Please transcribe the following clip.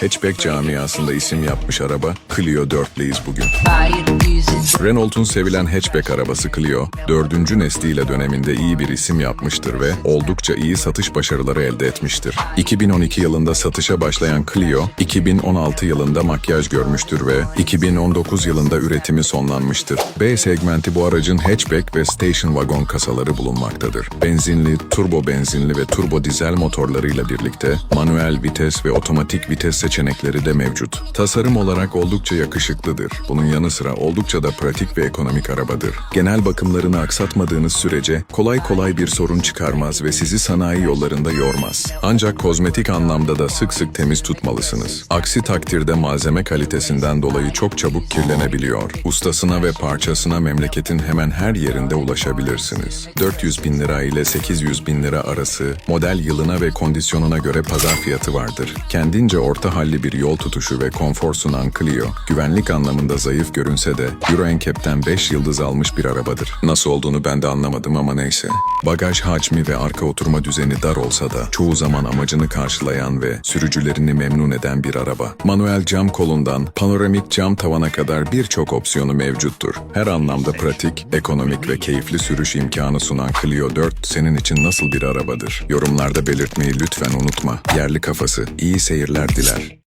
Hatchback camiasında isim yapmış araba Clio 4'leyiz bugün. Renault'un sevilen hatchback arabası Clio, dördüncü nesliyle döneminde iyi bir isim yapmıştır ve oldukça iyi satış başarıları elde etmiştir. 2012 yılında satışa başlayan Clio, 2016 yılında makyaj görmüştür ve 2019 yılında üretimi sonlanmıştır. B segmenti bu aracın hatchback ve station wagon kasaları bulunmaktadır. Benzinli, turbo benzinli ve turbo dizel motorlarıyla birlikte manuel vites ve otomatik vites seçenekleri de mevcut. Tasarım olarak oldukça yakışıklıdır. Bunun yanı sıra oldukça da pratik ve ekonomik arabadır. Genel bakımlarını aksatmadığınız sürece kolay kolay bir sorun çıkarmaz ve sizi sanayi yollarında yormaz. Ancak kozmetik anlamda da sık sık temiz tutmalısınız. Aksi takdirde malzeme kalitesinden dolayı çok çabuk kirlenebiliyor. Ustasına ve parçasına memleketin hemen her yerinde ulaşabilirsiniz. 400 bin lira ile 800 bin lira arası model yılına ve kondisyonuna göre pazar fiyatı vardır. Kendince orta halli bir yol tutuşu ve konfor sunan Clio, güvenlik anlamında zayıf görünse de Euro NCAP'ten 5 yıldız almış bir arabadır. Nasıl olduğunu ben de anlamadım ama neyse. Bagaj hacmi ve arka oturma düzeni dar olsa da çoğu zaman amacını karşılayan ve sürücülerini memnun eden bir araba. Manuel cam kolundan panoramik cam tavana kadar birçok opsiyonu mevcuttur. Her anlamda pratik, ekonomik ve keyifli sürüş imkanı sunan Clio 4 senin için nasıl bir arabadır? Yorumlarda belirtmeyi lütfen unutma. Yerli kafası iyi seyirler diler.